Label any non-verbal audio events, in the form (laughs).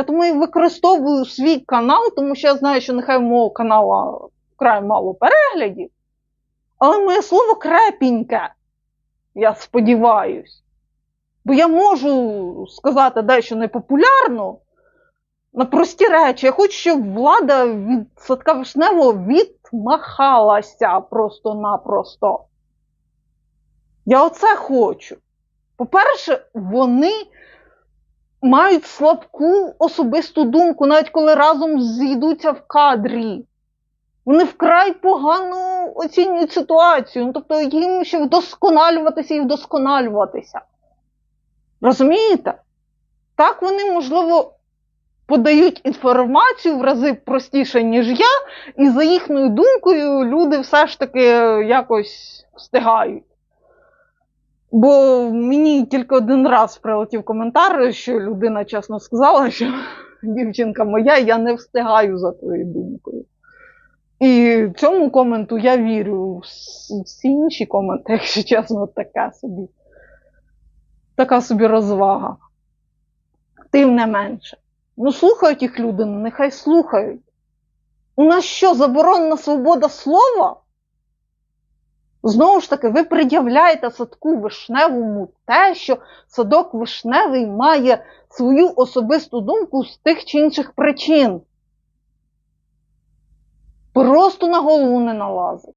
Я тому і використовую свій канал, тому що я знаю, що нехай мого каналу вкрай мало переглядів. Але моє слово крепіньке. Я сподіваюсь. Бо я можу сказати дещо непопулярно на прості речі. Я хочу, щоб влада від садка вишневого відмахалася просто-напросто. Я оце хочу. По-перше, вони мають слабку особисту думку, навіть коли разом зійдуться в кадрі. Вони вкрай погано оцінюють ситуацію. Ну, тобто їм ще вдосконалюватися і вдосконалюватися. Розумієте? Так вони, можливо, подають інформацію в рази простіше, ніж я, і за їхньою думкою люди все ж таки якось встигають. Бо мені тільки один раз прилетів коментар, що людина чесно сказала, що (laughs) дівчинка моя, я не встигаю за твоєю думкою. І цьому коменту я вірю. Вс- Всі інші коменти, (laughs) якщо чесно, таке собі. Така собі розвага. Тим не менше. Ну, слухають їх люди, ну нехай слухають. У нас що, заборонена свобода слова? Знову ж таки, ви пред'являєте садку вишневому те, що садок вишневий має свою особисту думку з тих чи інших причин. Просто на голову не налазить.